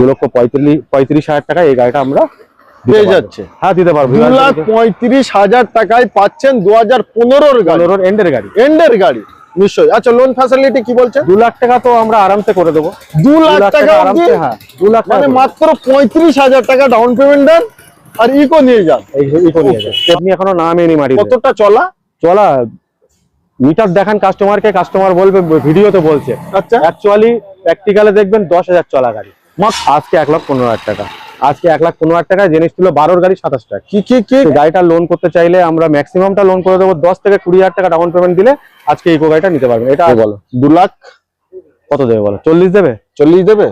দু লক্ষ পঁয়ত্রিশ পঁয়ত্রিশ হাজার টাকা এই গাড়িটা আমরা পেয়ে যাচ্ছে। হ্যাঁ দিতে পারব। দু লাখ পঁয়ত্রিশ হাজার টাকায় পাচ্ছেন দু হাজার পনেরোর এন্ডের গাড়ি। এন্ডের গাড়ি নিশ্চয়ই। আচ্ছা লোন ফ্যাসিলিটি কি বলছেন? দু লাখ টাকা তো আমরা আরামসে করে দেবো। দু লাখ টাকা আরামসে হ্যাঁ দু লাখ মানে মাত্র পঁয়ত্রিশ হাজার টাকা ডাউন পেমেন্ট দেন আর ইকো নিয়ে যান। আপনি এখনও নামেনি মারি কতটা চলা? চলা মিটার দেখান কাস্টমারকে কাস্টমার বলবে ভিডিওতে বলছে। আচ্ছা। অ্যাকচুয়ালি প্র্যাকটিক্যালে দেখবেন দশ হাজার চলা গাড়ি। আজকে এক লাখ পনেরো হাজার টাকা। আজকে এক লাখ পনেরো হাজার টাকায় জিনিস ছিল বারোর গাড়ি সাতাশ টাকা কি কি কি? গাড়িটা লোন করতে চাইলে আমরা ম্যাক্সিমামটা লোন করে দেবো। দশ থেকে কুড়ি হাজার টাকা ডাউন পেমেন্ট দিলে আজকে ইকো গাড়িটা নিতে পারবেন এটা বলো। দু লাখ কত দেবে বলো? চল্লিশ দেবে? চল্লিশ দেবে?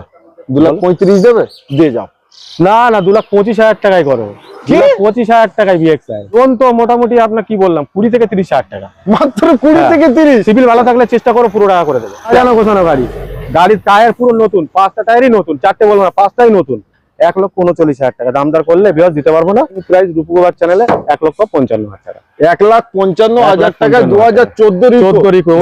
দু লাখ পঁয়ত্রিশ দেবে? দিয়ে যাও। না না দু লাখ পঁচিশ হাজার টাকায় করো? পঁচিশ হাজার টাকায় বিএক্সআই লোন তো মোটামুটি আপনার কি বললাম কুড়ি থেকে তিরিশ হাজার টাকা। মাত্র কুড়ি হ্যাঁ। থেকে তিরিশ? সিভিল ভালো থাকলে চেষ্টা করো পুরো টাকা করে দেবে। জানো গোছানো গাড়ি? গাড়ির টায়ার পুরো নতুন পাঁচটা টায়ারই নতুন চারটে বলব না পাঁচটাই নতুন। এক লক্ষ উনচল্লিশ হাজার টাকা। দামদার করলে বিরাজ দিতে পারব না। প্রাইস রূপকুমার চ্যানেলে এক লক্ষ পঞ্চান্ন হাজার টাকা। এক লাখ পঞ্চান্ন হাজার টাকা দু হাজার চোদ্দ রিকো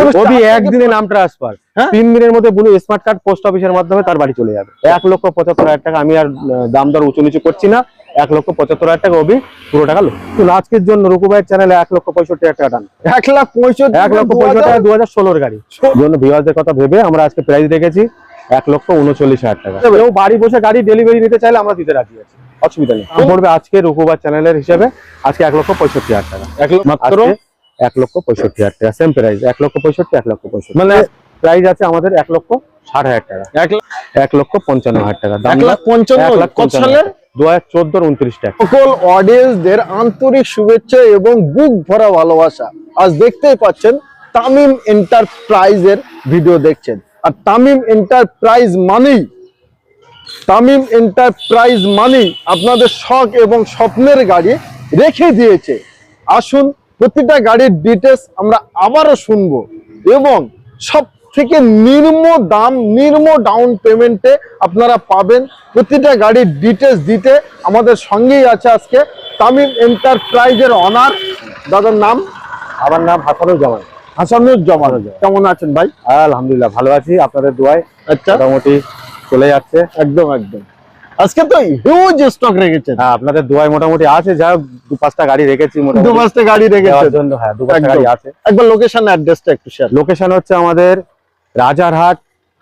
একদিনে নাম ট্রান্সফার হ্যাঁ? তিন দিনের মধ্যে ব্লু স্মার্ট কার্ড পোস্ট অফিসের মাধ্যমে তার বাড়ি চলে যাবে। এক লক্ষ পঁচাত্তর হাজার টাকা। আমি আর আহ, দাম দর উঁচু নিচু করছি না। এক লক্ষ পঁচাত্তর হাজার টাকা ওবি পুরো টাকা লো কিন্তু আজকের জন্য রুকুবাইয়ের চ্যানেলে এক লক্ষ পঁয়ষট্টি হাজার টাকা টান এক লাখ পঁয়ষট্টি এক লক্ষ পঁয়ষট্টি টাকা দু হাজার ষোলোর গাড়ি জন্য ভিওয়ারদের কথা ভেবে আমরা আজকে প্রাইস রেখেছি এক লক্ষ উনচল্লিশ হাজার টাকা কেউ বাড়ি বসে গাড়ি ডেলিভারি নিতে চাইলে আমরা দিতে রাজি আছি অসুবিধা নেই পড়বে আজকে রুকুবার চ্যানেলের হিসেবে আজকে এক লক্ষ পঁয়ষট্টি হাজার টাকা এক লক্ষ মাত্র এক লক্ষ পঁয়ষট্টি হাজার টাকা সেম প্রাইস এক লক্ষ পঁয়ষট্টি এক লক্ষ পঁয়ষট্টি মানে প্রাইস আছে আমাদের এক লক্ষ ষাট হাজার টাকা এক এক লক্ষ পঞ্চান্ন হাজার টাকা দাম এক লাখ পঞ্চান্ন এক লাখ কত পঞ্চান্ন সালে দু হাজার চোদ্দোর উনত্রিশ টাকা। সকল অডিয়েন্সদের আন্তরিক শুভেচ্ছা এবং বুক ভরা ভালোবাসা। আজ দেখতেই পাচ্ছেন, তামিম এন্টারপ্রাইজের ভিডিও দেখছেন। আর তামিম এন্টারপ্রাইজ মানেই, তামিম এন্টারপ্রাইজ মানেই আপনাদের শখ এবং স্বপ্নের গাড়ি রেখে দিয়েছে। আসুন, প্রতিটা গাড়ির ডিটেলস আমরা আবারও শুনব এবং সব থেকে নিম্ন দাম নিম্ন ডাউন পেমেন্টে আপনারা পাবেন। প্রতিটা গাড়ির ডিটেলস দিতে আমাদের সঙ্গেই আছে আজকে তামিম এন্টারপ্রাইজের অনার দাদার নাম? আমার নাম হাসানুজ্জামান। হাসানুজ্জামান কেমন আছেন ভাই? আলহামদুলিল্লাহ ভালো আছি। আপনাদের দোয়ায় আচ্ছা। মোটামুটি চলে যাচ্ছে। একদম একদম। আজকে তো হিউজ স্টক রেখেছেন। হ্যাঁ আপনাদের দোয়ায় মোটামুটি আছে। যা দু পাঁচটা গাড়ি রেখেছি দু পাঁচটা গাড়ি জন্য হ্যাঁ দু পাঁচটা গাড়ি আছে। একবার লোকেশন অ্যাড্রেসটা একটু শেয়ার লোকেশন হচ্ছে আমাদের Rajarhat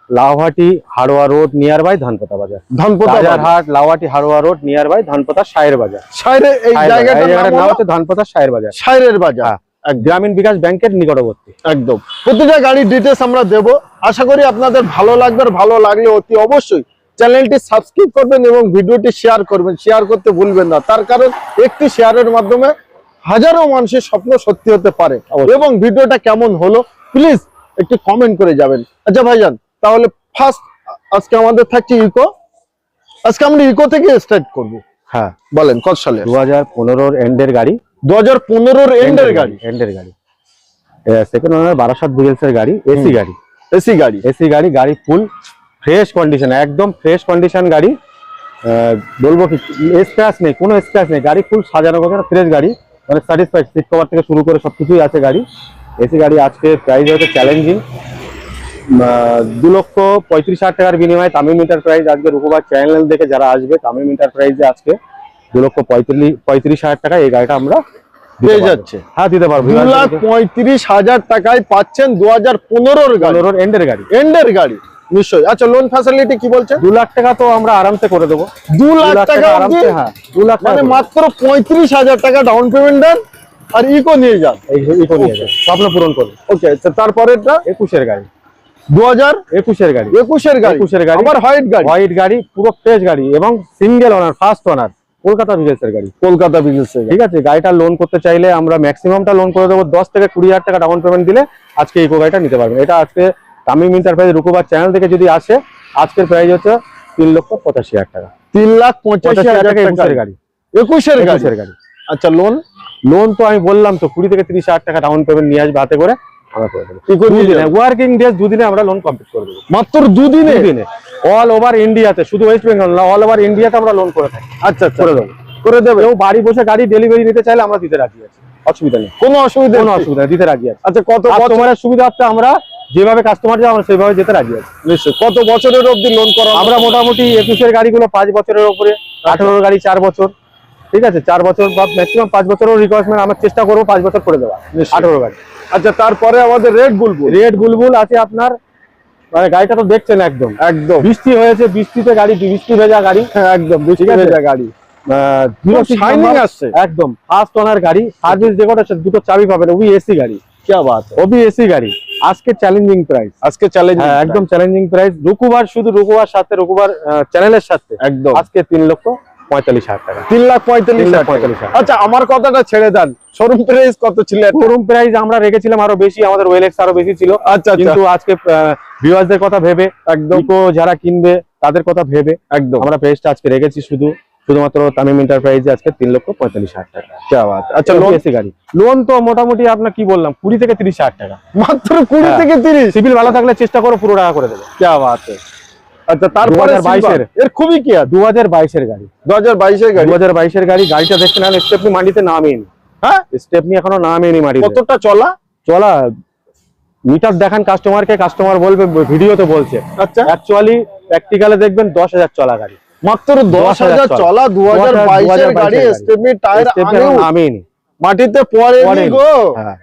Lauhati Haroa road near by Dhanpota Bazar. Dhanpota Rajarhat Lauhati Haroa road near by Dhanpota Sayer Bazar. Sayer এই জায়গাটার নাম হচ্ছে ধানপতা সায়ের বাজার। সাইরের বাজার। হ্যাঁ। গ্রামীণ বিকাশ ব্যাংকের নিকটবর্তী। একদম। প্রতিটা গাড়ির ডিটেলস আমরা দেব। আশা করি আপনাদের ভালো লাগবে আর ভালো লাগলে অতি অবশ্যই চ্যানেলটি সাবস্ক্রাইব করবেন এবং ভিডিওটি শেয়ার করবেন। শেয়ার করতে ভুলবেন না। তার কারণ একটি শেয়ারের মাধ্যমে হাজারো মানুষের স্বপ্ন সত্যি হতে পারে। এবং ভিডিওটা কেমন হলো প্লিজ একটু কমেন্ট করে যাবেন। আচ্ছা ভাইজান তাহলে ফার্স্ট আজকে আমাদের থাকছে ইকো। আজকে আমরা ইকো থেকে স্টার্ট করব। হ্যাঁ। বলেন কত সালে? দু হাজার পনেরোর এন্ডের গাড়ি। দু হাজার পনেরোর এন্ডের গাড়ি এন্ডের গাড়ি। সেকেন্ড ওনার বারাসাত বুজেলসের গাড়ি এসি গাড়ি। এসি গাড়ি। এসি গাড়ি গাড়ি ফুল ফ্রেশ কন্ডিশন একদম ফ্রেশ কন্ডিশন গাড়ি। বলব কি স্ক্র্যাচ নেই কোনো স্ক্র্যাচ নেই। গাড়ি ফুল সাজানো গোছানো ফ্রেশ গাড়ি। মানে স্যাটিসফাইড সিট কভার থেকে শুরু করে সবকিছুই আছে গাড়ি। এসি গাড়ি আজকে প্রাইস হচ্ছে চ্যালেঞ্জিং দু লক্ষ পঁয়ত্রিশ হাজার টাকার বিনিময়ে তামিম ইন্টার প্রাইজ আজকে রুকুবার চ্যানেল দেখে যারা আসবে তামিম ইন্টার প্রাইজে আজকে দু লক্ষ পঁয়ত্রিশ পঁয়ত্রিশ হাজার টাকা এই গাড়িটা আমরা পেয়ে যাচ্ছে। হ্যাঁ দিতে পারব। দু লাখ পঁয়ত্রিশ হাজার টাকায় পাচ্ছেন দু হাজার পনেরোর পনেরোর এন্ডের গাড়ি। এন্ডের গাড়ি নিশ্চয়ই। আচ্ছা লোন ফ্যাসিলিটি কি বলছেন দু লাখ টাকা তো আমরা আরামসে করে দেবো। দু দু লাখ টাকা আরামসে হ্যাঁ। দু লাখ মানে মাত্র পঁয়ত্রিশ হাজার টাকা ডাউন পেমেন্ট দেন? আর ইকো নিয়ে যান। এই নিয়ে যাবে। স্বপ্ন পূরণ করবে ওকে তারপরেরটা? একুশের গাড়ি। দু হাজার একুশের গাড়ি। একুশের গাড়ি। একুশের গাড়ি। আবার হোয়াইট গাড়ি। হোয়াইট গাড়ি পুরো ফ্রেশ গাড়ি এবং single owner first owner Kolkata ভিজেসের গাড়ি। কলকাতা বিজনেস ঠিক আছে? গাড়িটা লোন করতে চাইলে আমরা ম্যাক্সিমামটা লোন করে দেবো। দশ থেকে কুড়ি হাজার টাকা ডাউন পেমেন্ট দিলে আজকে ইকো গাড়িটা নিতে পারবেন এটা আজকে তামিম ইন্টারপ্রাইজ রুকুবার চ্যানেল থেকে যদি আসে আজকের প্রাইস হচ্ছে তিন লক্ষ পঁচাশি হাজার টাকা। তিন লাখ পঁচাশি হাজার টাকা টাকা একুশের গাড়ি। একুশের গাড়ি। একুশের গাড়ি। আচ্ছা লোন লোন তো আমি বললাম তো কুড়ি থেকে তিরিশ হাজার টাকা ডাউন পেমেন্ট নিয়ে আসবে হাতে করে আমরা দেবো। ওয়ার্কিং ডেজ দুদিনে আমরা লোন কমপ্লিট করে দেবো। মাত্র দুদিনে? দুদিনে। অল ওভার ইন্ডিয়াতে শুধু ওয়েস্ট বেঙ্গল না অল ওভার ইন্ডিয়াতে আমরা লোন করে থাকি। আচ্ছা আচ্ছা। করে দেবো। করে দেবে? কেউ বাড়ি বসে গাড়ি ডেলিভারি নিতে চাইলে আমরা দিতে রাজি আছি। অসুবিধা নেই। কোনো অসুবিধা কোনো অসুবিধা নেই দিতে রাজি আছি। আচ্ছা কত তোমার সুবিধা হচ্ছে আমরা যেভাবে কাস্টমার যায় আমরা সেইভাবে যেতে রাজি আছি। নিশ্চয়ই। কত বছরের অবধি লোন করা আমরা মোটামুটি একুশের গাড়িগুলো পাঁচ বছরের উপরে আঠারোর গাড়ি চার বছর। ঠিক আছে চার বছর বা ম্যাক্সিমাম পাঁচ বছরের রিকোয়ারমেন্ট আমরা চেষ্টা করব পাঁচ বছর করে দেওয়া। আঠারো গাড়ি আচ্ছা তারপরে আমাদের রেড বুলবুল রেড বুলবুল আছে আপনার মানে গাড়িটা তো দেখছেন একদম। একদম। বৃষ্টি হয়েছে বৃষ্টিতে গাড়ি বৃষ্টি ভেজা গাড়ি। হ্যাঁ, একদম বৃষ্টি ভেজা গাড়ি। একদম ফার্স্ট ওনার গাড়ি সার্ভিস যে কটা দুটো চাবি পাবেন এসি গাড়ি। ওবি এসি গাড়ি। আজকে চ্যালেঞ্জিং প্রাইস আজকে চ্যালেঞ্জ হ্যাঁ একদম চ্যালেঞ্জিং প্রাইস রুকুবার শুধু রুকুবার সাথে রুকুবার চ্যানেলের সাথে। একদম। আজকে তিন লক্ষ। পঁয়তাল্লিশ হাজার টাকা। তিন লাখ পঁয়তাল্লিশ পঁয়তাল্লিশ আচ্ছা আমার কথাটা ছেড়ে দেন। শোরুম প্রাইস কত ছিল? শোরুম প্রাইস আমরা রেখেছিলাম আরও বেশি আমাদের ওয়েলেক্স আরও বেশি ছিল। আচ্ছা আচ্ছা। কিন্তু আজকে ভিউয়ার্সদের কথা ভেবে একদম। যারা কিনবে তাদের কথা ভেবে একদম। আমরা প্রাইসটা আজকে রেখেছি শুধু শুধুমাত্র তামিম এন্টারপ্রাইজে আজকে তিন লক্ষ পঁয়তাল্লিশ হাজার টাকা। আচ্ছা লোন এসি গাড়ি। লোন তো মোটামুটি আপনার কি বললাম কুড়ি থেকে তিরিশ হাজার টাকা। মাত্র কুড়ি হ্যাঁ। থেকে তিরিশ? সিভিল ভালো থাকলে চেষ্টা করো পুরো টাকা করে দেবে। কে বাত। আচ্ছা তারপরে 2022 এর খুবই কি দু হাজার বাইশের গাড়ি। গাড়ি? গাড়ি গাড়িটা দেখতে না স্টেপনি মাটিতে নামেনি। হ্যাঁ? স্টেপনি এখনও নামেনি মাটিতে। কতটা চলা? চলা মিটার দেখান কাস্টমারকে কাস্টমার বলবে ভিডিওতে বলছে। আচ্ছা। অ্যাকচুয়ালি প্র্যাকটিক্যালে দেখবেন দশ হাজার চলা গাড়ি। মাত্র দশ হাজার চলা। চলা দু হাজার 2022 বাইশের গাড়ি। স্টেপনি টায়ার নামেনি। মাটিতে পড়েনি। গো। হ্যাঁ।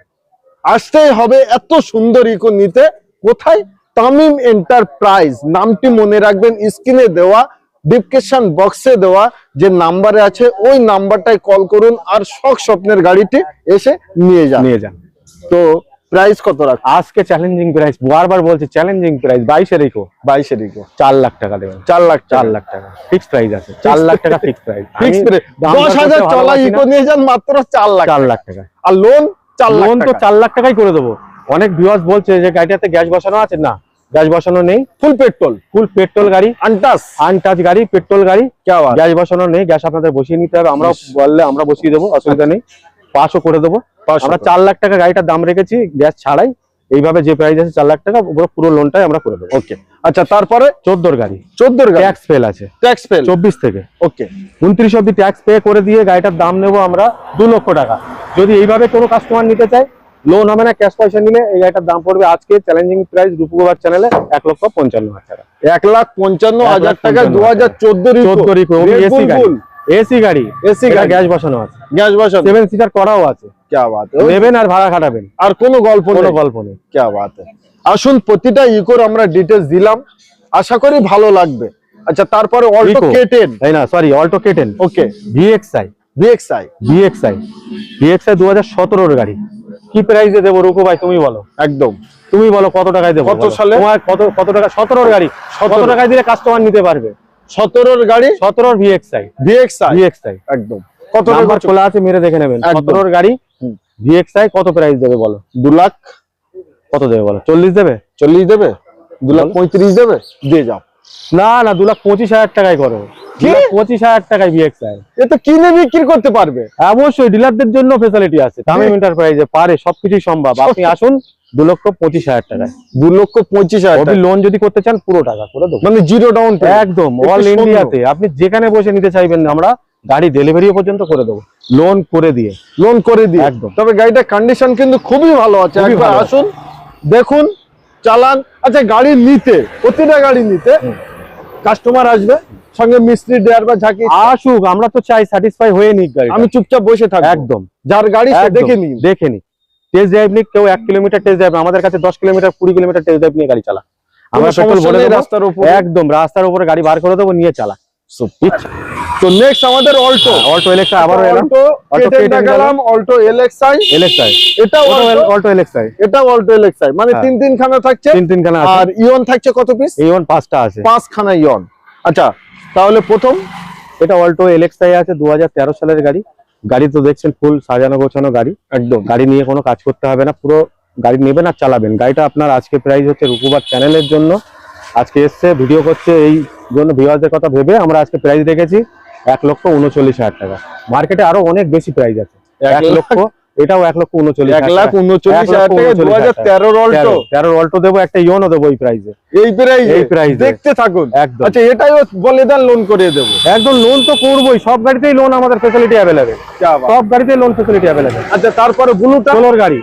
আসতেই হবে এত সুন্দর ইকো নিতে কোথায়? তামিম এন্টারপ্রাইজ। নামটি মনে রাখবেন স্ক্রিনে দেওয়া ডিসক্রিপশন বক্সে দেওয়া যে নাম্বারে আছে ওই নাম্বারটায় কল করুন আর শখ স্বপ্নের গাড়িটি এসে নিয়ে যান। নিয়ে যান। তো প্রাইস কত রাখ আজকে চ্যালেঞ্জিং প্রাইস বারবার বলছি চ্যালেঞ্জিং প্রাইস বাইশের ইকো বাইশের ইকো চার লাখ টাকা দেবেন। চার লাখ চার লাখ টাকা। ফিক্স প্রাইস আছে। চার লাখ টাকা ফিক্স প্রাইস ফিক্স দশ হাজার চলা ইকো নিয়ে যান মাত্র চার লাখ চার লাখ টাকা। আর লোন চার লাখ লোন তো চার লাখ টাকাই করে দেবো। অনেক ভিউয়ার্স বলছে যে গাড়িটাতে গ্যাস বসানো আছে। না গ্যাস বসানো নেই। ফুল পেট্রোল ফুল পেট্রোল গাড়ি আনটাচ আনটাচ গাড়ি পেট্রোল গাড়ি। গ্যাস বসানো নেই গ্যাস আপনাদের বসিয়ে নিতে হবে। আমরা বললে আমরা বসিয়ে দেবো অসুবিধা নেই। পাঁচও করে দেবো। আমরা চার লাখ টাকা গাড়িটার দাম রেখেছি গ্যাস ছাড়াই। এইভাবে যে প্রাইস আছে চার লাখ টাকা পুরো লোনটাই আমরা করে দেবো। ওকে আচ্ছা তারপরে? চোদ্দোর গাড়ি। চোদ্দোর ট্যাক্স ফেল আছে। ট্যাক্স ফেল চব্বিশ থেকে। ওকে উনত্রিশ অব্দি ট্যাক্স পে করে দিয়ে গাড়িটার দাম নেব আমরা দু লক্ষ টাকা। যদি এইভাবে কোনো কাস্টমার নিতে চায় লোন হবে না ক্যাশ পয়সা নিলে এই গাড়িটার দাম পড়বে আজকে চ্যালেঞ্জিং প্রাইস রূপকুমার চ্যানেলে এক লক্ষ পঞ্চান্ন হাজার টাকা। এক লাখ পঞ্চান্ন হাজার টাকা দু হাজার চোদ্দ এসি গাড়ি। এসি গাড়ি। এসি গ্যাস বসানো আছে। গ্যাস বসানো। সেভেন সিটার করাও আছে। ক্যা বাত। নেবেন আর ভাড়া খাটাবেন। আর কোনো গল্প কোনো গল্প নেই। ক্যা বাত। আসুন প্রতিটা ইকোর আমরা ডিটেলস দিলাম। আশা করি ভালো লাগবে। আচ্ছা তারপরে অল্টো কেটেন তাই না sorry Alto K ten okay VXI VXI VXI VXI দু হাজার সতেরোর গাড়ি। কি প্রাইসে দেবো রুকু ভাই তুমি বলো। একদম। তুমি বলো কত টাকায় দেবো কত সালে? তোমার কত কত টাকা? সতেরোর গাড়ি। কত টাকায় দিলে কাস্টমার নিতে পারবে? সতেরোর গাড়ি? সতেরোর ভিএক্সআই ভিএক্সআই ভিএক্সআই একদম। কত নাম্বার খোলা আছে মেরে দেখে নেবেন। সতেরোর গাড়ি। ভিএক্সআই কত প্রাইস দেবে বলো? দু লাখ। কত দেবে বলো? চল্লিশ দেবে? চল্লিশ দেবে? দু লাখ পঁয়ত্রিশ দেবে? দিয়ে যাও। না না দু লাখ পঁচিশ হাজার টাকায় করো। পঁচিশ হাজার টাকায় এ তো কিনে বিক্রি করতে পারবে। অবশ্যই ডিলারদের জন্য ফেসিলিটি আছে। তামিম এন্টারপ্রাইজে পারে সবকিছুই সম্ভব। আপনি আসুন দু লক্ষ পঁচিশ হাজার টাকায়। দু লক্ষ পঁচিশ হাজার লোন যদি করতে চান পুরো টাকা করে দেবো। মানে জিরো ডাউন একদম অল ইন্ডিয়াতে আপনি যেখানে বসে নিতে চাইবেন আমরা গাড়ি ডেলিভারি পর্যন্ত করে দেবো। লোন করে দিয়ে। লোন করে দিয়ে। একদম। তবে গাড়িটা কন্ডিশন কিন্তু খুবই ভালো আছে। একবার আসুন দেখুন চালান। আচ্ছা গাড়ি নিতে প্রতিটা গাড়ি নিতে। কাস্টমার আসবে সঙ্গে মিস্ত্রি ড্রাইভার ঝাঁকি। আসুক আমরা তো চাই স্যাটিসফাই হয়ে নিক গাড়ি আমি চুপচাপ বসে থাকব। একদম। যার গাড়ি সে দেখে নি দেখে নি টেস্ট ড্রাইভ নিক কেউ এক কিলোমিটার টেস্ট ড্রাইভ আমাদের কাছে দশ কিলোমিটার কুড়ি কিলোমিটার টেস্ট ড্রাইভ নিয়ে গাড়ি চালা। আমরা সকল দেবো রাস্তার উপর। একদম রাস্তার উপরে গাড়ি বার করে দেবো নিয়ে চালা। তো নেক্সট আমাদের অল্টো অল্টো এলেক্সা আবারও এলাম। অল্টো কেটে K10 দেখালাম অল্টো এলএক্সআই এলেক্সাই এটা অল্টো এলেক্সাই এটা অল্টো এলএক্সআই মানে হ্যাঁ। তিন তিন খানা থাকছে। তিন তিন খানা আর ইয়ন থাকছে কত পিস এই ওয়ান পাঁচটা আছে। পাঁচ খানা ইয়ন আচ্ছা তাহলে প্রথম। এটা অল্টো এলেক্সাই আছে দু হাজার তেরো সালের গাড়ি। গাড়ি তো দেখছেন ফুল সাজানো গোছানো গাড়ি। একদম। গাড়ি নিয়ে কোনো কাজ করতে হবে না। পুরো গাড়ি নেবেন আর চালাবেন। গাড়িটা আপনার আজকে প্রাইস হচ্ছে রুকুবার চ্যানেলের জন্য। আজকে এসছে ভিডিও করছে এই জন্য ভিউয়ারদের কথা ভেবে আমরা আজকে প্রাইস রেখেছি এক লক্ষ উনচল্লিশ হাজার টাকা। মার্কেটে আরও অনেক বেশি প্রাইস আছে। এক লক্ষ এটাও এক লক্ষ উনচল্লিশ এক লাখ উনচল্লিশ হাজার তেরোর অল্টো তেরো অল্টো দেবো একটা ইয়নও দেবো এই প্রাইসে এই প্রাইস এই এ। দেখতে থাকুন। একদম। আচ্ছা এটাইও বলে দেন লোন করে দেবো। একদম লোন তো করবোই। সব গাড়িতেই লোন আমাদের ফেসিলিটি অ্যাভেলেবেল সব গাড়িতেই লোন ফেসিলিটি অ্যাভেলেবেল আচ্ছা তারপরে ব্লুটা? ষোলোর গাড়ি।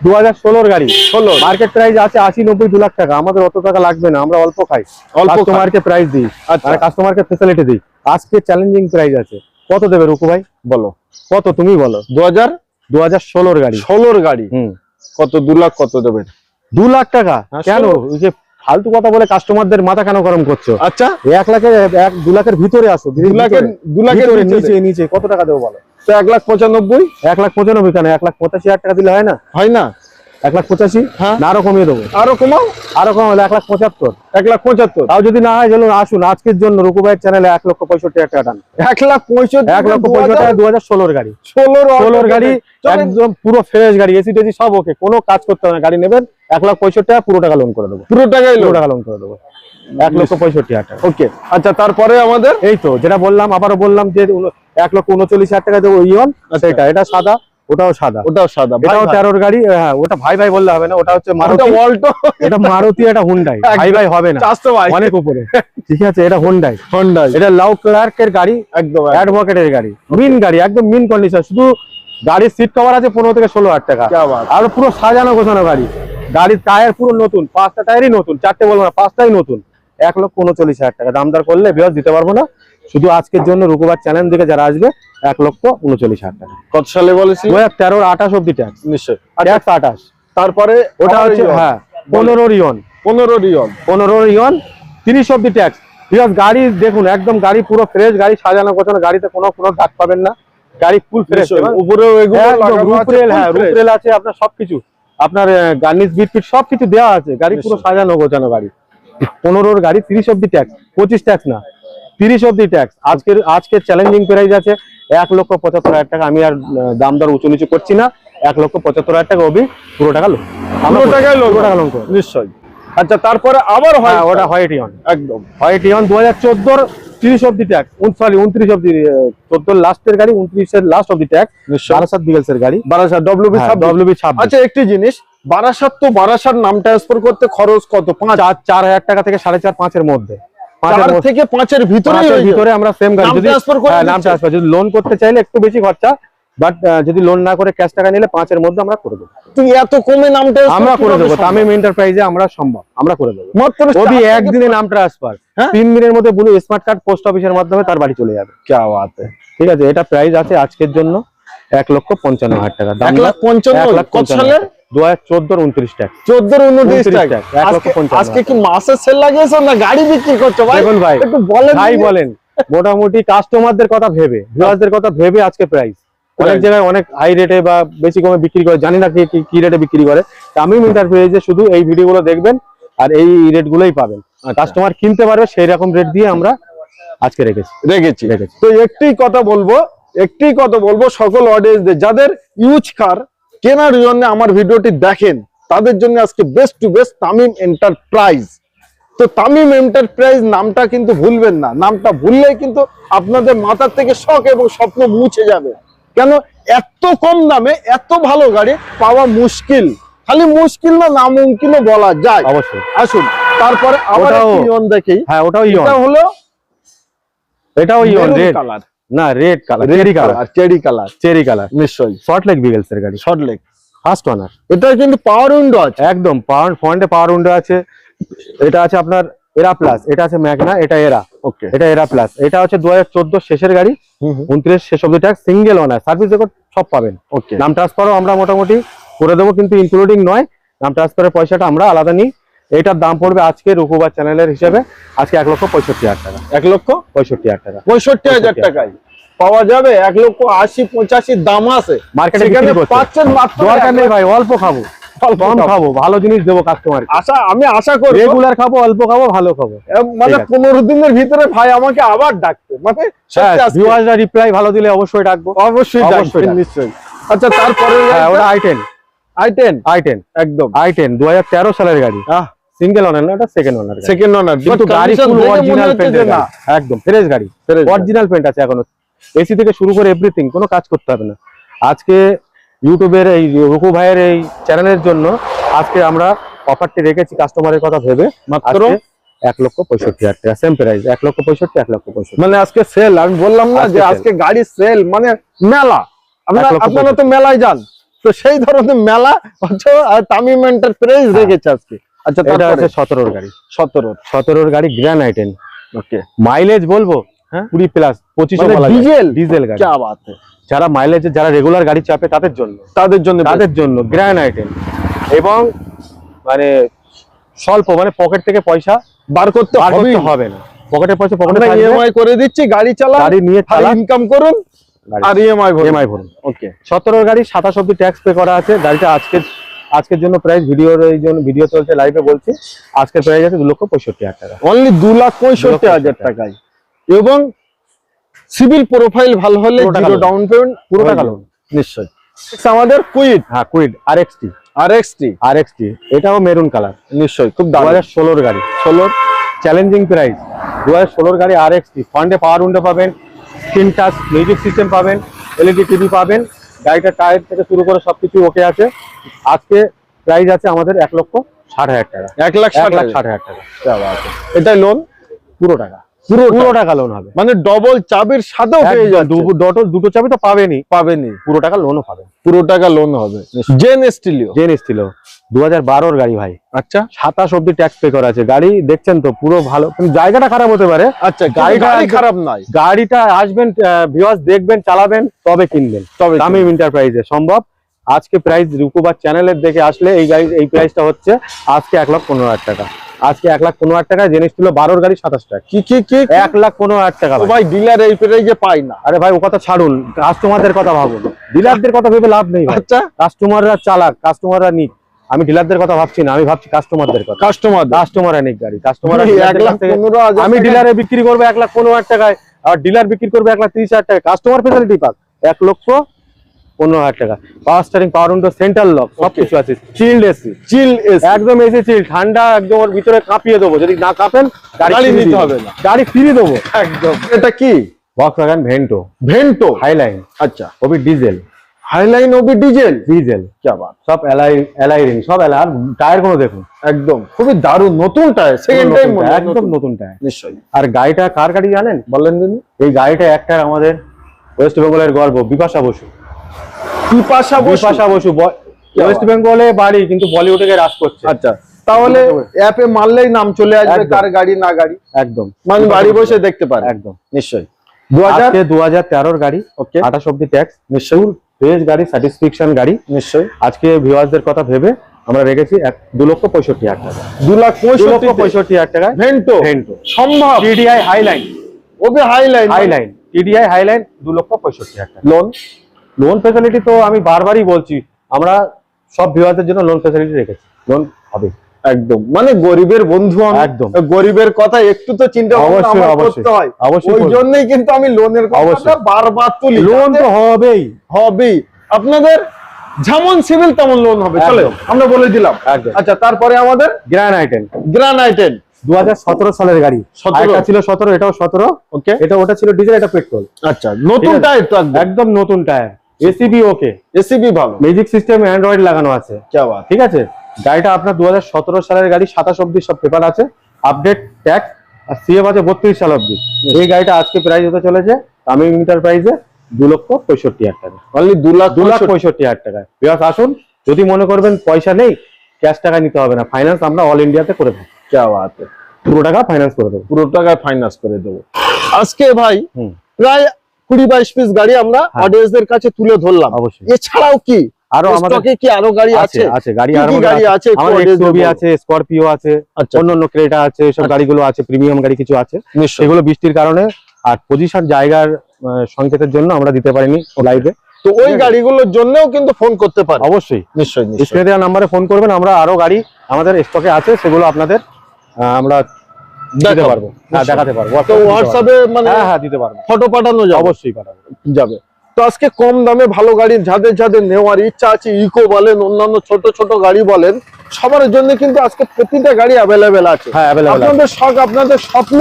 দু হাজার ষোলোর গাড়ি। ষোলো মার্কেট প্রাইস আছে আশি নব্বই দু লাখ টাকা। আমাদের অত টাকা লাগবে না আমরা অল্প খাই। অল্প কাস্টমারকে প্রাইস দিই। আচ্ছা। আর কাস্টমারকে ফেসিলিটি দিই। আজকে চ্যালেঞ্জিং প্রাইস আছে। কত দেবে রুকু ভাই? বলো। কত তুমি বলো। দু হাজার দু হাজার ষোলোর গাড়ি। ষোলোর গাড়ি? হুম। কত? দু লাখ কত দেবেন দু লাখ টাকা? হ্যাঁ, কেন? ওই যে ফালতু কথা বলে কাস্টমারদের মাথা কেন গরম করছ? আচ্ছা। এক লাখের এক দু লাখের ভিতরে আসো। দু লাখের দু লাখের নিচে নিচে নিচে। কত টাকা দেবো বলো? তো এক লাখ পঁচানব্বই? এক লাখ পঁচানব্বই কেন? এক লাখ পঁচাশি হাজার টাকা দিলে হয় না? হয় না। এক লাখ পঁচাশি? হ্যাঁ। আরও কমিয়ে দেবো। আরও কমাও? আরও কম হলে এক লাখ পঁচাত্তর। এক লাখ পঁচাত্তর? তাও যদি না হয় চলুন আসুন। আজকের জন্য রুকু ভাইয়ের চ্যানেলে এক লক্ষ পঁয়ষট্টি টাকা টান এক লাখ পঁয়ষট্টি এক লক্ষ পঁয়ষট্টি টাকা দু হাজার ষোলোর গাড়ি। ষোলোর ষোলোর গাড়ি একদম পুরো ফ্রেশ গাড়ি এসি টেসি সব ওকে কোনো কাজ করতে হবে না গাড়ি নেবেন। এক লাখ পঁয়ষট্টি টাকা পুরো টাকা লোন করে দেবো। পুরো টাকাই পুরো টাকা লোন করে দেবো। এক লক্ষ পঁয়ষট্টি হাজার টাকা। ওকে আচ্ছা তারপরে আমাদের? এই তো যেটা বললাম আবারও বললাম যে এক লক্ষ উনচল্লিশ হাজার টাকা দেবো ইয়ন আচ্ছা। সেটা এটা সাদা। ওটাও সাদা। ওটাও সাদা। এটাও গাড়ি হ্যাঁ ওটা ভাই ভাই বললে হবে না ওটা হচ্ছে মারুতি। অল্টো এটা মারুতি এটা হুন্ডাই ভাই ভাই হবে না। অনেক উপরে। ঠিক আছে এটা হুন্ডাই হুন্ডাই এটা লাউ ক্লার্কের গাড়ি একদম অ্যাডভোকেটের গাড়ি। মিন গাড়ি একদম মিন কন্ডিশন শুধু গাড়ির সিট কভার আছে পনেরো থেকে ষোলো হাজার টাকা। আর পুরো সাজানো গোছানো গাড়ি। গাড়ির টায়ার পুরো নতুন পাঁচটা টায়ারই নতুন চারটে বলব না পাঁচটাই নতুন। এক লক্ষ উনচল্লিশ হাজার টাকা। দামদার করলে বেশ দিতে পারব না। শুধু আজকের জন্য রুকুবার চ্যানেল থেকে যারা আসবে এক লক্ষ উনচল্লিশ হাজার টাকা। কত সালে বলেছিল দু হাজার তেরোর আঠাশ অব্দি ট্যাক্স নিশ্চয় ট্যাক্স আঠাশ। তারপরে ওটা হচ্ছে হ্যাঁ পনেরো রিয়ন পনেরো রিয়ন পনেরো রিয়ন তিরিশ অব্দি ট্যাক্স বিকজ গাড়ি দেখুন একদম গাড়ি পুরো ফ্রেশ গাড়ি সাজানো গোছানো গাড়িতে কোনো কোনো দাগ পাবেন না। গাড়ি ফুল ফ্রেশ উপরেও এগুলো রুপরেল হ্যাঁ। রুপরেল আছে আপনার সবকিছু। আপনার গার্নিশ বিট ফিট সবকিছু দেওয়া আছে। গাড়ি পুরো সাজানো গোছানো গাড়ি। পনেরোর গাড়ি তিরিশ অব্দি ট্যাক্স পঁচিশ ট্যাক্স না। তিরিশ অব্দি ট্যাক্স আজকের আজকের চ্যালেঞ্জিং প্রাইস আছে এক লক্ষ পঁচাত্তর হাজার টাকা। আমি আর দাম দর উঁচু নিচু করছি না। এক লক্ষ পঁচাত্তর হাজার টাকা অবধি পুরো টাকা পুরো লোক টাকা আচ্ছা তারপরে আবার হয় ওটা হোয়াইট ইয়ন একদম। হোয়াইট ইয়ন দু হাজার চোদ্দোর তিরিশ অব্দি ট্যাক্স সরি উনত্রিশ অব্দি চোদ্দোর লাস্টের গাড়ি উনত্রিশের লাস্ট অব্দি ট্যাক্স বারাসাত বিগেলসের গাড়ি। বারাসাত ডব্লিউবি ডব্লিউবি ছাব্বিশ। আচ্ছা একটি জিনিস বারাসাত তো বারাসাত নাম ট্রান্সফার করতে খরচ কত? পাঁচ। চার হাজার টাকা থেকে সাড়ে চার পাঁচের মধ্যে। থেকে পাঁচের ভিতরে ভিতরে আমরা সেম গাড়ি। যদি হ্যাঁ, নাম ট্রান্সফার যদি লোন করতে চাইলে একটু বেশি খরচা বাট যদি লোন না করে ক্যাশ টাকা নিলে পাঁচের মধ্যে আমরা করে দেবো। তুমি এত কমে নাম আমরা করে দেবো তামিম এন্টারপ্রাইজে আমরা সম্ভব আমরা করে দেবো। ওদি একদিনে নাম ট্রান্সফার তিন দিনের মধ্যে বলে স্মার্ট কার্ড পোস্ট অফিসের মাধ্যমে তার বাড়ি চলে যাবে। ঠিক আছে এটা প্রাইস আছে আজকের জন্য। এক লক্ষ পঞ্চান্ন হাজার টাকা। দাম লাখ পঞ্চান্ন কত সালে দু হাজার চোদ্দোর উনত্রিশ টাকা উনত্রিশ আজকে- কি মাসের সেল লাগিয়েছো না গাড়ি বিক্রি করছ ভাই? ভাই একটু বলেন ভাই বলেন মোটামুটি কাস্টমারদের কথা ভেবে ভিউয়ারদের কথা ভেবে আজকে প্রাইস অনেক জায়গায় অনেক হাই রেটে বা বেশি কমে বিক্রি করে জানি না কি রেটে বিক্রি করে। তামিম ইন্টারপ্রাইজে শুধু এই ভিডিওগুলো দেখবেন আর এই রেট গুলোই পাবেন। আচ্ছা। কাস্টমার কিনতে পারবে সেই রকম রেট দিয়ে আমরা আজকে রেখেছি। রেখেছি। রেখেছি। তো একটি কথা বলব একটি কথা বলব সকল অডিয়েন্সদের যাদের ইউজ কার কেনার জন্য আমার ভিডিওটি দেখেন তাদের জন্য আজকে best to best Tamim enterprise তো তামিম এন্টারপ্রাইজ নামটা কিন্তু ভুলবেন না নামটা ভুললেই কিন্তু আপনাদের মাথার থেকে শখ এবং স্বপ্ন মুছে যাবে। কেন? এত কম দামে এত ভালো গাড়ি পাওয়া মুশকিল। খালি মুশকিল না নামুমকিনও বলা যায়। অবশ্যই। আসুন তারপরে আবার ইয়ন দেখি। হ্যাঁ ওটাও ইয়ন এটা হলো এটাও ইয়ন রেড কালার না red colour cherry colour cherry colour cherry colour নিশ্চয়ই শর্ট লেগ বিগেলস এর গাড়ি। শর্ট লেগ ফার্স্ট ওনার এটা কিন্তু পাওয়ার উইন্ডো আছে। একদম পাওয়ার ফ্রন্টে পাওয়ার উইন্ডো আছে। এটা আছে আপনার এরা প্লাস এটা আছে ম্যাগনা এটা এরা। ওকে এটা এরা প্লাস এটা হচ্ছে দু হাজার চোদ্দ শেষের গাড়ি। উনত্রিশ শেষ অব্দি tax single owner service record সব পাবেন। ওকে নাম ট্রান্সফারও আমরা মোটামুটি করে দেবো কিন্তু ইনক্লুডিং নয়। নাম ট্রান্সফারের পয়সাটা আমরা আলাদা নিই। এটার দাম পড়বে আজকে রুকুবার চ্যানেলের হিসেবে আজকে এক লক্ষ পঁয়ষট্টি হাজার টাকা। এক লক্ষ পঁয়ষট্টি হাজার টাকা। পঁয়ষট্টি হাজার 65,000 টাকায়। পাওয়া যাবে এক লক্ষ আশি পঁচাশি দাম আছে। মার্কেটে সেখানে বিক্রি করছে পাচ্ছেন দরকার নেই ভাই অল্প খাব। কম খাব। খাব ভালো জিনিস দেবো কাস্টমার আশা আমি আশা করব রেগুলার খাব অল্প খাব ভালো খাব। মানে পনেরো দিনের ভিতরে ভাই আমাকে আবার ডাকতে মানে ভিউয়ার্সরা রিপ্লাই ভালো দিলে অবশ্যই ডাকবো। অবশ্যই অবশ্যই। নিশ্চয়ই। আচ্ছা তারপরে হ্যাঁ ওটা একদম। দু হাজার তেরো সালের গাড়ি। আহ। সিঙ্গেল ওনার না এটা সেকেন্ড ওনার সেকেন্ড ওনার কিন্তু গাড়ি ফুল অরিজিনাল পেন্টের না একদম ফ্রেশ গাড়ি অরিজিনাল পেন্ট আছে এখনও। এসি থেকে শুরু করে এভরিথিং কোনো কাজ করতে হবে না। আজকে ইউটিউবের এই রুকু ভাইয়ের এই চ্যানেলের জন্য আজকে আমরা অফারটি রেখেছি কাস্টমারের কথা ভেবে। মাত্র? এক লক্ষ পঁয়ষট্টি হাজার টাকা সেম প্রাইস এক লক্ষ পঁয়ষট্টি এক লক্ষ পঁয়ষট্টি। মানে আজকে সেল আমি বললাম না যে আজকে গাড়ি সেল মানে মেলা। আপনারা তো মেলায় যান। তো সেই ধরনের মেলা হচ্ছে তামিম এন্টারপ্রাইজ রেখেছে আজকে। আচ্ছা এটা আছে সতেরোর গাড়ি। সতেরোর সতেরোর গাড়ি গ্র্যান্ড আইটেন ওকে। মাইলেজ বলব? হ্যাঁ? কুড়ি প্লাস পঁচিশ ডিজেল ডিজেল গাড়ি। যারা মাইলেজ যারা রেগুলার গাড়ি চাপে তাদের জন্য। তাদের জন্য তাদের জন্য গ্র্যান্ড আইটেন এবং মানে স্বল্প মানে পকেট থেকে পয়সা বার করতে হবে না। পকেটের পয়সা পকেটে ইএমআই করে দিচ্ছি গাড়ি চালা গাড়ি নিয়ে ইনকাম করুন আর ইএমআই ভরুন। ইএমআই ভরুন। ওকে। সতেরোর গাড়ি সাতাশ অব্দি ট্যাক্স পে করা আছে। গাড়িটা আজকে আজকের জন্য প্রাইস ভিডিওর এই জন্য ভিডিও চলছে লাইভে বলছি আজকের প্রাইস আছে দু লক্ষ পঁয়ষট্টি হাজার টাকা। অনলি দু লাখ পঁয়ষট্টি হাজার। টাকা। টাকায়। এবং সিভিল প্রোফাইল ভালো হলে জিরো ডাউন পেমেন্ট পুরো টাকা লোন নিশ্চয়ই। আমাদের কুইড হ্যাঁ Kwid R X T R XT R X T এটাও মেরুন কালার নিশ্চয়ই খুব দু দারুণ। হাজার ষোলোর গাড়ি। ষোলোর? চ্যালেঞ্জিং প্রাইস দু হাজার ষোলোর গাড়ি আর এক্স টি ফ্রন্টে পাওয়ার উইন্ডো পাবেন স্ক্রিন টাচ মিউজিক সিস্টেম পাবেন এলইডি টিভি পাবেন গাড়িটার টায়ার থেকে শুরু করে সবকিছু ওকে আছে। আজকে প্রাইস আছে আমাদের এক লক্ষ ষাট হাজার টাকা। এক ষাট লাখ ষাট হাজার টাকা। এটাই লোন পুরো টাকা। পুরো পুরো টাকা লোন হবে। মানে ডবল চাবির সাথেও পেয়ে একদম, দুটো দুটো চাবি তো পাবেনই। পাবেনি পুরো টাকা লোনও পাবেন। পুরো টাকা লোন হবে। জেন স্টিলিও জেন এসছিল দু হাজার বারোর গাড়ি ভাই। আচ্ছা। সাতাশ অব্দি ট্যাক্স পে করা আছে। গাড়ি দেখছেন তো পুরো ভালো। জায়গাটা খারাপ হতে পারে। আচ্ছা গাড়িটা খারাপ নয় গাড়িটা আসবেন দেখবেন চালাবেন তবে কিনবেন। তবে তামিম এন্টারপ্রাইজে সম্ভব? আজকে প্রাইস রুকুবার চ্যানেলের দেখে আসলে এই গাড়ি এই প্রাইসটা হচ্ছে আজকে এক লাখ পনেরো হাজার টাকা। আজকে এক লাখ পনেরো হাজার টাকা জিনিস ছিল বারোর গাড়ি সাতাশ টাকা। কি কি কি এক লাখ পনেরো হাজার টাকা ভাই। ডিলার এই প্রাইজে পায় না। আরে ভাই ও কথা ছাড়ুন কাস্টমারদের কথা ভাবুন। ডিলারদের কথা ভেবে লাভ নেই। আচ্ছা। কাস্টমাররা চালাক কাস্টমাররা নিক। আমি ডিলারদের কথা ভাবছি না আমি ভাবছি কাস্টমারদের কথা। কাস্টমার কাস্টমাররা নিক গাড়ি কাস্টমার আমি ডিলারে বিক্রি করব এক লাখ পনেরো হাজার টাকায় আর ডিলার বিক্রি করবে এক লাখ তিরিশ হাজার টাকা কাস্টমার ফেসিলিটি পাক। এক লক্ষ পনেরো হাজার টাকা। Power steering power window central lock সবকিছু আছে। চিল্ড এসি চিল এস একদম এসি চিল ঠান্ডা একদম ওর ভিতরে কাঁপিয়ে দেবো। যদি না কাঁপেন গাড়ি নিতে হবে না। গাড়ি ফিরিয়ে দেবো। একদম। এটা কি? বক্স ভেন্টো ভেন্টো হাইলাইন আচ্ছা। ওবি ডিজেল। হাইলাইন ওবি ডিজেল? ডিজেল সব এলাই এলাই রিং সব এলাই টায়ারগুলো দেখুন। একদম। খুবই দারুণ নতুন টায়ার সেকেন্ড টাইম একদম নতুন। টায়ার নিশ্চয়ই। আর গাড়িটা কার গাড়ি জানেন? বললেন এই গাড়িটা একটা আমাদের ওয়েস্ট বেঙ্গলের গর্ব বিপাশা বসু। পিপাসা বসু। বিপাশা বসু ওয়েস্ট বেঙ্গলে বাড়ি কিন্তু বলিউডে গিয়ে রাজ করছে। আচ্ছা। তাহলে অ্যাপে মারলেই নাম চলে আসবে কার গাড়ি না গাড়ি। একদম। মানে বাড়ি বসে। দেখতে পারে একদম। নিশ্চয়ই। দু হাজার আজকে দু হাজার তেরোর গাড়ি ওকে আঠাশ অব্দি ট্যাক্স নিশ্চয়ই। ফ্রেশ গাড়ি স্যাটিসফ্যাকশন গাড়ি। নিশ্চয়ই। আজকে ভিউয়ার্সদের কথা ভেবে আমরা রেখেছি দু লক্ষ পঁয়ষট্টি হাজার টাকা। দু লাখ পঁয়ষট্টি পঁয়ষট্টি হাজার টাকা ভেন্টো। ভেন্টো। সম্ভব। টিডিআই হাইলাইন ওবে হাইলাইন হাইলাইন টিডিআই হাইলাইন দু লক্ষ পঁয়ষট্টি হাজার টাকা। লোন লোন ফেসিলিটি তো আমি বারবারই বলছি আমরা সব ভিউয়ারদের জন্য লোন ফেসিলিটি রেখেছি। লোন হবে। একদম। মানে গরিবের বন্ধু একদম। গরিবের কথা একটু তো চিন্তা অবশ্যই, অবশ্যই। অবশ্যই ওই জন্যই কিন্তু আমি লোনের বারবার তুলি লোন তো হবেই। হবেই। আপনাদের যেমন সিভিল তেমন লোন হবে। চলে আমরা বলে দিলাম। আচ্ছা তারপরে আমাদের গ্র্যান্ড আইটেম গ্রানাইটেড দু হাজার সতেরো সালের গাড়ি। 17 ছিল সতেরো এটাও সতেরো। ওকে এটা ওটা ছিল ডিজেল এটা পেট্রোল আচ্ছা নতুন টায়ার তো একদম। নতুন টায়ার এসিবি ওকে। এসিবি ভালো। মিউজিক সিস্টেম অ্যান্ড্রয়েড লাগানো আছে। ঠিক আছে? গাড়িটা আপনার দু হাজার সতেরো সালের গাড়ি সাতাশ অব্দি সব পেপার আছে। আপডেট ট্যাক্স আর সিএফ আছে বত্রিশ সাল অব্দি এই গাড়িটা আজকে প্রাইস হতে চলেছে তামিম মিটার প্রাইসে দু লক্ষ পঁয়ষট্টি হাজার টাকা। অনলি দু লাখ দু লাখ পঁয়ষট্টি। হাজার টাকা বিকজ আসুন যদি মনে করবেন পয়সা নেই ক্যাশ টাকা নিতে হবে না। ফাইন্যান্স আমরা অল ইন্ডিয়াতে করে বাত। পুরো টাকা ফাইন্যান্স করে দেবো। পুরো টাকায় ফাইন্যান্স করে দেবো। আজকে ভাই। প্রায় কুড়ি বাইশ পিস গাড়ি আমরা হ্যাঁ। অডিয়েন্সদের কাছে তুলে ধরলাম। অবশ্যই। এছাড়াও কি? আরও আমাদের কি আরও গাড়ি আছে আছে? গাড়ি আর গাড়ি আছে? আমাদের। আছে স্করপিও আছে আচ্ছা। অন্যান্য ক্রেটা আছে সব আচ্ছা। গাড়িগুলো আছে প্রিমিয়াম গাড়ি কিছু আছে। সেগুলো বৃষ্টির কারণে আর পজিশন জায়গার সংকেতের জন্য আমরা দিতে পারিনি লাইভে তো ওই গাড়িগুলোর জন্যও কিন্তু ফোন করতে পারে। অবশ্যই। নিশ্চয়ই নিশ্চয়ই। স্ক্রিনে দেওয়া নাম্বারে ফোন করবেন আমরা আরও গাড়ি আমাদের স্টকে আছে সেগুলো আপনাদের আমরা দিতে পারব। হ্যাঁ দেখাতে পারব। তো। হোয়াটসঅ্যাপে মানে হ্যাঁ হ্যাঁ দিতে পারব। ফটো পাঠানো যাবে? অবশ্যই পাঠাবো। যাবে। তো আজকে কম দামে ভালো গাড়ি যাদের যাদের নেওয়ার ইচ্ছা আছে ইকো বলেন অন্যান্য ছোট ছোট গাড়ি বলেন সবার জন্য কিন্তু আজকে প্রতিটা গাড়ি অ্যাভেলেবেল আছে। আপনাদের শখ আপনাদের স্বপ্ন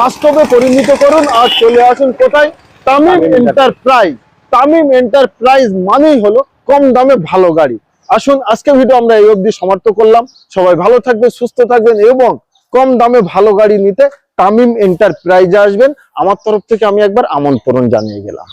বাস্তবে পরিণত করুন। আর চলে আসুন কোথায়? তামিম তামিম এন্টারপ্রাইজ তামিম এন্টারপ্রাইজ মানেই হলো কম দামে ভালো গাড়ি। আসুন আজকে ভিডিও আমরা এই অবধি সমাপ্ত করলাম। সবাই ভালো থাকবেন সুস্থ থাকবেন এবং কম দামে ভালো গাড়ি নিতে তামিম এন্টারপ্রাইজে আসবেন। আমার তরফ থেকে আমি একবার আমন্ত্রণ জানিয়ে গেলাম।